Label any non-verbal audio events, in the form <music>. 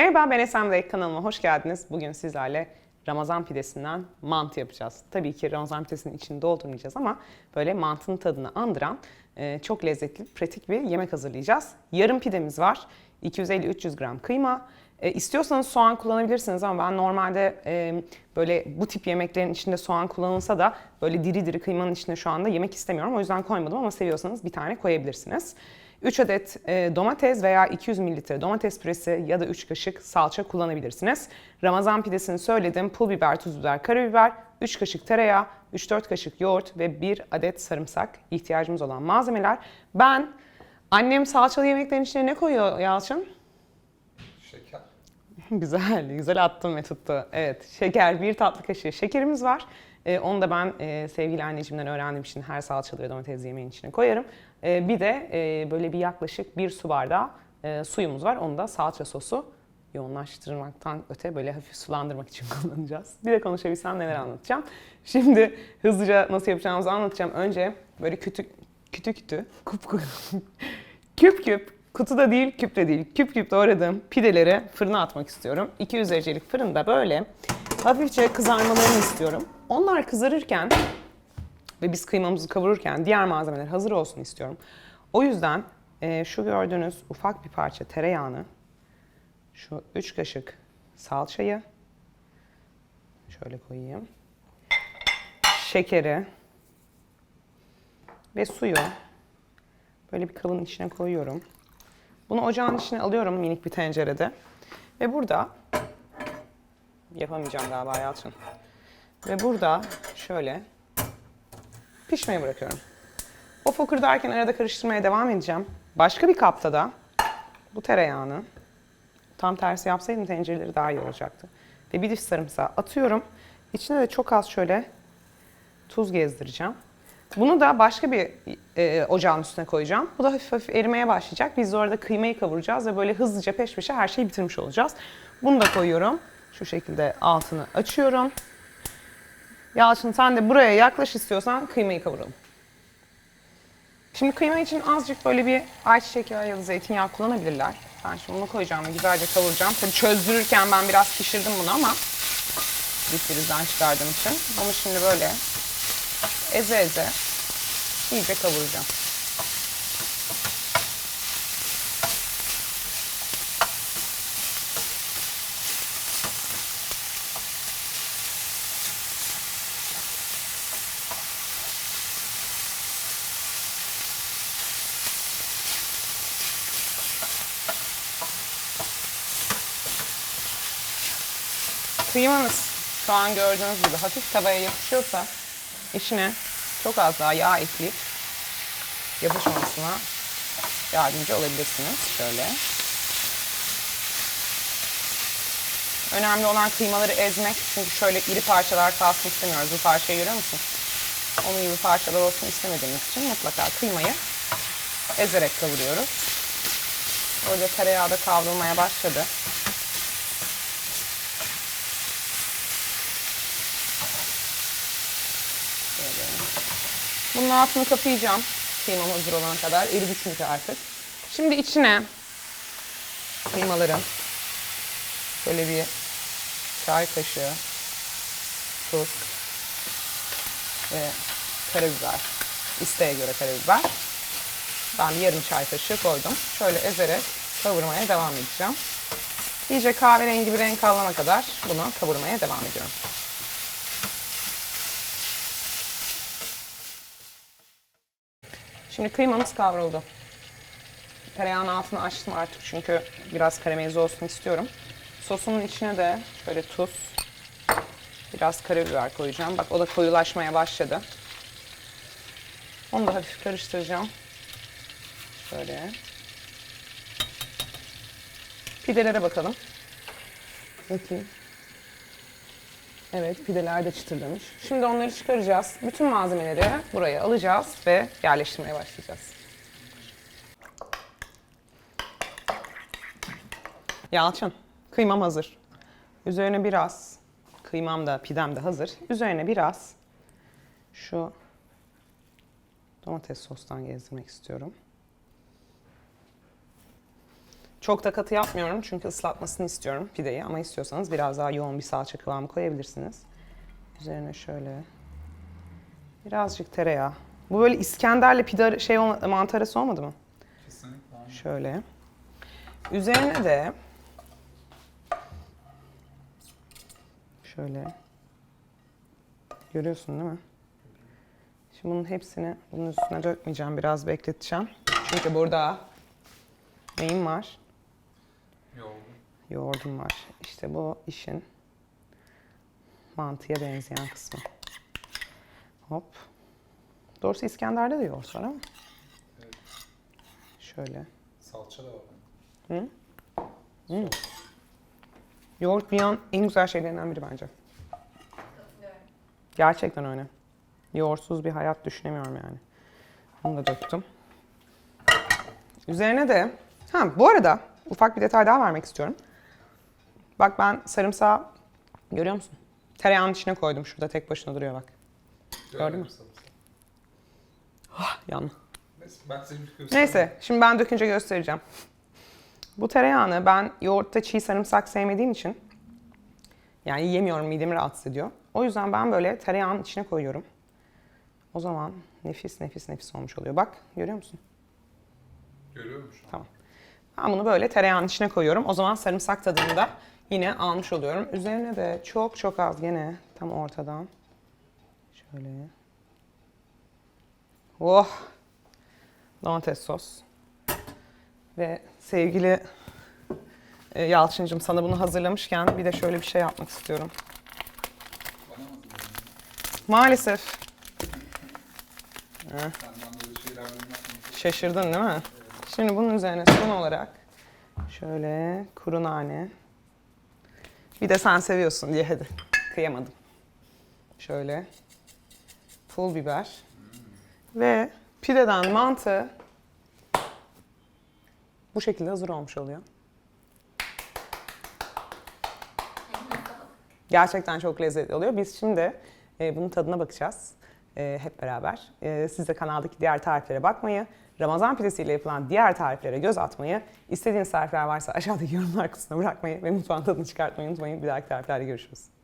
Merhaba ben Esen Bey kanalıma hoş geldiniz. Bugün sizlerle Ramazan pidesinden mantı yapacağız. Tabii ki Ramazan pidesinin içini doldurmayacağız ama böyle mantının tadını andıran e, çok lezzetli, pratik bir yemek hazırlayacağız. Yarım pidemiz var. 250-300 gram kıyma. E, istiyorsanız soğan kullanabilirsiniz ama ben normalde e, böyle bu tip yemeklerin içinde soğan kullanılsa da böyle diri diri kıymanın içine şu anda yemek istemiyorum. O yüzden koymadım ama seviyorsanız bir tane koyabilirsiniz. 3 adet e, domates veya 200 mililitre domates püresi ya da 3 kaşık salça kullanabilirsiniz. Ramazan pidesini söyledim. Pul biber, tuz biber, karabiber, 3 kaşık tereyağı, 3-4 kaşık yoğurt ve 1 adet sarımsak ihtiyacımız olan malzemeler. Ben annem salçalı yemeklerin içine ne koyuyor Yalçın? Şeker. <laughs> güzel, güzel attım ve tuttu. Evet, şeker, bir tatlı kaşığı şekerimiz var. Ee, onu da ben e, sevgili anneciğimden öğrendiğim için her salçalı ve domates yemeğin içine koyarım. Ee, bir de e, böyle bir yaklaşık bir su bardağı e, suyumuz var. Onu da salça sosu yoğunlaştırmaktan öte böyle hafif sulandırmak için <laughs> kullanacağız. Bir de konuşabilsem neler anlatacağım. Şimdi hızlıca nasıl yapacağımızı anlatacağım. Önce böyle kütü kütü kütü, kup kup, <laughs> küp küp Kutuda değil, küpte değil. Küp küp doğradığım pideleri fırına atmak istiyorum. 200 derecelik fırında böyle hafifçe kızarmalarını istiyorum. Onlar kızarırken ve biz kıymamızı kavururken diğer malzemeler hazır olsun istiyorum. O yüzden e, şu gördüğünüz ufak bir parça tereyağını, şu 3 kaşık salçayı şöyle koyayım. Şekeri ve suyu böyle bir kabın içine koyuyorum. Bunu ocağın içine alıyorum minik bir tencerede. Ve burada yapamayacağım galiba Yalçın. Ve burada şöyle pişmeye bırakıyorum. O fokurdarken arada karıştırmaya devam edeceğim. Başka bir kapta da bu tereyağını tam tersi yapsaydım tencereleri daha iyi olacaktı. Ve bir diş sarımsağı atıyorum. İçine de çok az şöyle tuz gezdireceğim. Bunu da başka bir e, ocağın üstüne koyacağım. Bu da hafif hafif erimeye başlayacak. Biz de orada kıymayı kavuracağız ve böyle hızlıca peş peşe her şeyi bitirmiş olacağız. Bunu da koyuyorum. Şu şekilde altını açıyorum. Yalçın sen de buraya yaklaş istiyorsan kıymayı kavuralım. Şimdi kıyma için azıcık böyle bir ayçiçek yağı ya da zeytinyağı kullanabilirler. Ben şimdi bunu koyacağım ve güzelce kavuracağım. Tabii çözdürürken ben biraz pişirdim bunu ama dipfrizden çıkardığım için. Bunu şimdi böyle eze eze iyice kavuracağım. Kıymamız şu an gördüğünüz gibi hafif tavaya yapışıyorsa içine çok az daha yağ ekleyip yapışmamasına yardımcı olabilirsiniz. Şöyle. Önemli olan kıymaları ezmek. Çünkü şöyle iri parçalar kalsın istemiyoruz. Bu parçayı görüyor musun? Onun gibi parçalar olsun istemediğimiz için mutlaka kıymayı ezerek kavuruyoruz. Burada tereyağı da kavrulmaya başladı. Şöyle. Bunun altını kapayacağım. Kıymam hazır olana kadar. Eridi çünkü artık. Şimdi içine kıymaların böyle bir çay kaşığı tuz ve karabiber. İsteğe göre karabiber. Ben yarım çay kaşığı koydum. Şöyle ezerek kavurmaya devam edeceğim. İyice kahverengi bir renk alana kadar bunu kavurmaya devam ediyorum. Şimdi kıymamız kavruldu. Tereyağının altını açtım artık çünkü biraz karamelize olsun istiyorum. Sosumun içine de şöyle tuz, biraz karabiber koyacağım. Bak o da koyulaşmaya başladı. Onu da hafif karıştıracağım. Şöyle. Pidelere bakalım. Bakayım. Evet, pideler de çıtırdamış. Şimdi onları çıkaracağız. Bütün malzemeleri buraya alacağız ve yerleştirmeye başlayacağız. Yalçın, kıymam hazır. Üzerine biraz, kıymam da pidem de hazır. Üzerine biraz şu domates sostan gezdirmek istiyorum. Çok da katı yapmıyorum çünkü ıslatmasını istiyorum pideyi ama istiyorsanız biraz daha yoğun bir salça kıvamı koyabilirsiniz. Üzerine şöyle birazcık tereyağı. Bu böyle İskender'le pide şey olma- mantarası olmadı mı? Kesinlikle. Şöyle. Üzerine de şöyle görüyorsun değil mi? Şimdi bunun hepsini bunun üstüne dökmeyeceğim. Biraz bekleteceğim. Çünkü burada neyim var? Yoğurdu. Yoğurdum var. İşte bu işin mantıya benzeyen kısmı. Hop. Doğrusu İskender'de de yoğurt var ama. Evet. Şöyle. Salça da var. Hı? Hı. Yoğurt dünyanın en güzel şeylerinden biri bence. Gerçekten öyle. Yoğurtsuz bir hayat düşünemiyorum yani. Bunu da döktüm. Üzerine de... Ha bu arada ufak bir detay daha vermek istiyorum. Bak ben sarımsağı görüyor musun? Tereyağının içine koydum. Şurada tek başına duruyor bak. Gördün mü? Yan. Neyse ben size bir göstereyim. Neyse, şimdi ben dökünce göstereceğim. Bu tereyağını ben yoğurtta çiğ sarımsak sevmediğim için yani yemiyorum midemi rahatsız ediyor. O yüzden ben böyle tereyağının içine koyuyorum. O zaman nefis nefis nefis olmuş oluyor. Bak görüyor musun? Görüyorum şu an. Tamam. Ben bunu böyle tereyağının içine koyuyorum. O zaman sarımsak tadını da yine almış oluyorum. Üzerine de çok çok az gene tam ortadan. Şöyle. Oh! Domates sos. Ve sevgili e, Yalçıncığım sana bunu hazırlamışken bir de şöyle bir şey yapmak istiyorum. Maalesef Şaşırdın değil mi? Şimdi bunun üzerine son olarak şöyle kuru nane. Bir de sen seviyorsun diye hadi. Kıyamadım. Şöyle pul biber. Ve pideden mantı bu şekilde hazır olmuş oluyor. Gerçekten çok lezzetli oluyor. Biz şimdi e, bunun tadına bakacağız hep beraber. E, siz de kanaldaki diğer tariflere bakmayı, Ramazan pidesiyle yapılan diğer tariflere göz atmayı, istediğiniz tarifler varsa aşağıdaki <laughs> yorumlar kısmına bırakmayı ve mutfağın tadını çıkartmayı unutmayın. Bir dahaki tariflerde görüşürüz.